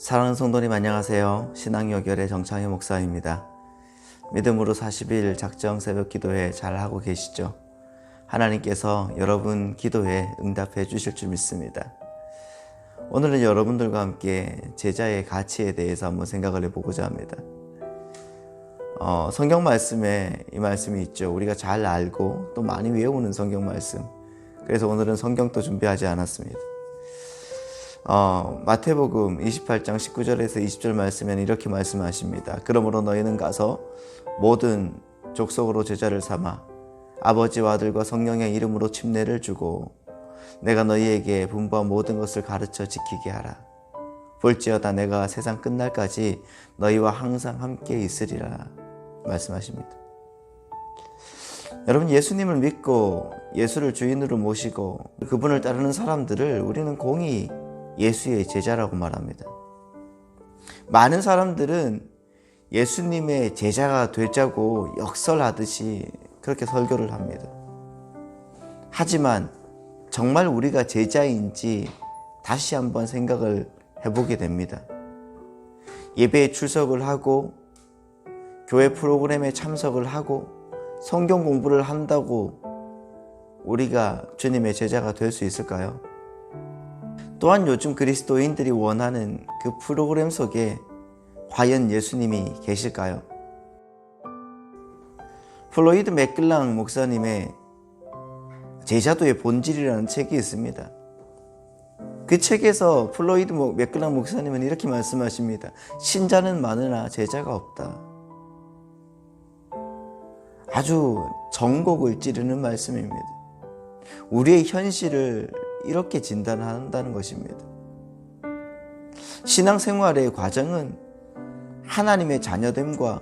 사랑하는 성도님 안녕하세요. 신앙여결의 정창희 목사입니다. 믿음으로 40일 작정 새벽 기도회 잘 하고 계시죠? 하나님께서 여러분 기도에 응답해 주실 줄 믿습니다. 오늘은 여러분들과 함께 제자의 가치에 대해서 한번 생각을 해보고자 합니다. 어, 성경 말씀에 이 말씀이 있죠. 우리가 잘 알고 또 많이 외우는 성경 말씀. 그래서 오늘은 성경도 준비하지 않았습니다. 어, 마태복음 28장 19절에서 20절 말씀에는 이렇게 말씀하십니다. 그러므로 너희는 가서 모든 족속으로 제자를 삼아 아버지와 아들과 성령의 이름으로 침례를 주고 내가 너희에게 분부한 모든 것을 가르쳐 지키게 하라. 볼지어다 내가 세상 끝날까지 너희와 항상 함께 있으리라 말씀하십니다. 여러분 예수님을 믿고 예수를 주인으로 모시고 그분을 따르는 사람들을 우리는 공히 예수의 제자라고 말합니다. 많은 사람들은 예수님의 제자가 되자고 역설하듯이 그렇게 설교를 합니다. 하지만 정말 우리가 제자인지 다시 한번 생각을 해보게 됩니다. 예배에 출석을 하고 교회 프로그램에 참석을 하고 성경 공부를 한다고 우리가 주님의 제자가 될 수 있을까요? 또한 요즘 그리스도인들이 원하는 그 프로그램 속에 과연 예수님이 계실까요? 플로이드 맥글랑 목사님의 제자도의 본질이라는 책이 있습니다. 그 책에서 플로이드 맥글랑 목사님은 이렇게 말씀하십니다. 신자는 많으나 제자가 없다. 아주 정곡을 찌르는 말씀입니다. 우리의 현실을 이렇게 진단한다는 것입니다. 신앙생활의 과정은 하나님의 자녀됨과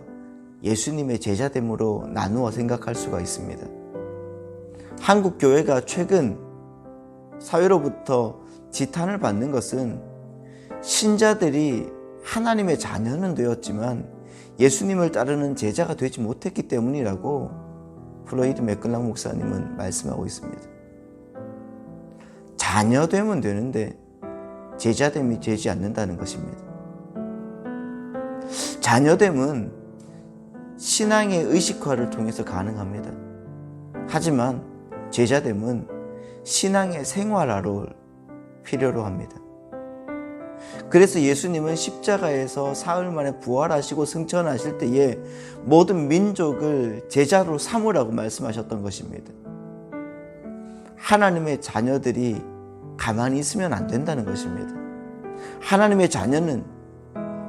예수님의 제자됨으로 나누어 생각할 수가 있습니다. 한국 교회가 최근 사회로부터 지탄을 받는 것은 신자들이 하나님의 자녀는 되었지만 예수님을 따르는 제자가 되지 못했기 때문이라고 플로이드 맥글랑 목사님은 말씀하고 있습니다. 자녀되면 되는데 제자됨이 되지 않는다는 것입니다. 자녀됨은 신앙의 의식화를 통해서 가능합니다. 하지만 제자됨은 신앙의 생활화를 필요로 합니다. 그래서 예수님은 십자가에서 사흘 만에 부활하시고 승천하실 때에 모든 민족을 제자로 삼으라고 말씀하셨던 것입니다. 하나님의 자녀들이 가만히 있으면 안 된다는 것입니다. 하나님의 자녀는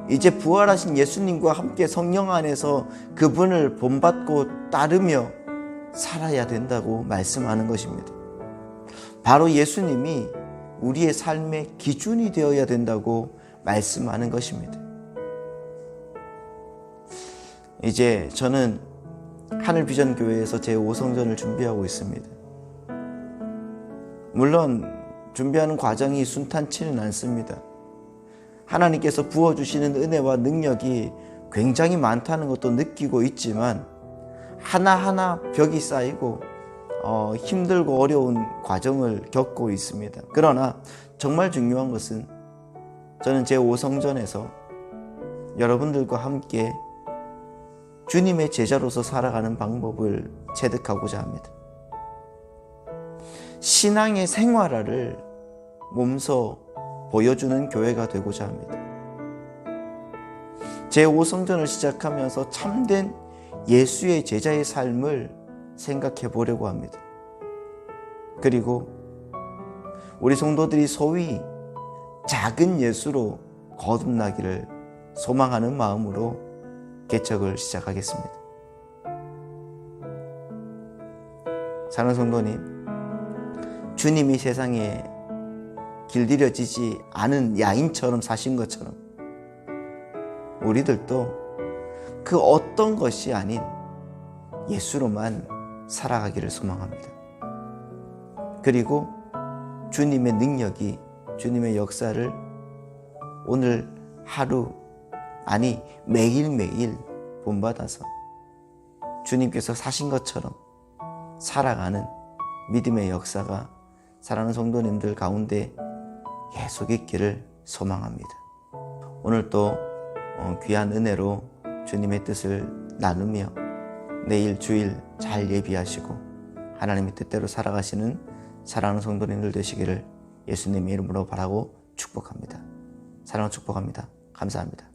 이제 부활하신 예수님과 함께 성령 안에서 그분을 본받고 따르며 살아야 된다고 말씀하는 것입니다. 바로 예수님이 우리의 삶의 기준이 되어야 된다고 말씀하는 것입니다. 이제 저는 하늘 비전 교회에서 제 5성전을 준비하고 있습니다. 물론 준비하는 과정이 순탄치는 않습니다. 하나님께서 부어주시는 은혜와 능력이 굉장히 많다는 것도 느끼고 있지만 하나하나 벽이 쌓이고 어, 힘들고 어려운 과정을 겪고 있습니다. 그러나 정말 중요한 것은 저는 제 5성전에서 여러분들과 함께 주님의 제자로서 살아가는 방법을 체득하고자 합니다. 신앙의 생활화를 몸소 보여주는 교회가 되고자 합니다. 제 5성전을 시작하면서 참된 예수의 제자의 삶을 생각해 보려고 합니다. 그리고 우리 성도들이 소위 작은 예수로 거듭나기를 소망하는 마음으로 개척을 시작하겠습니다. 사랑하는 성도님, 주님이 세상에 길들여지지 않은 야인처럼 사신 것처럼 우리들도 그 어떤 것이 아닌 예수로만 살아가기를 소망합니다. 그리고 주님의 능력이 주님의 역사를 오늘 하루 아니 매일매일 본받아서 주님께서 사신 것처럼 살아가는 믿음의 역사가 사랑하는 성도님들 가운데 계속 있기를 소망합니다. 오늘 또 어, 귀한 은혜로 주님의 뜻을 나누며 내일 주일 잘 예비하시고 하나님의 뜻대로 살아가시는 사랑하는 성도님들 되시기를 예수님의 이름으로 바라고 축복합니다. 사랑을 축복합니다. 감사합니다.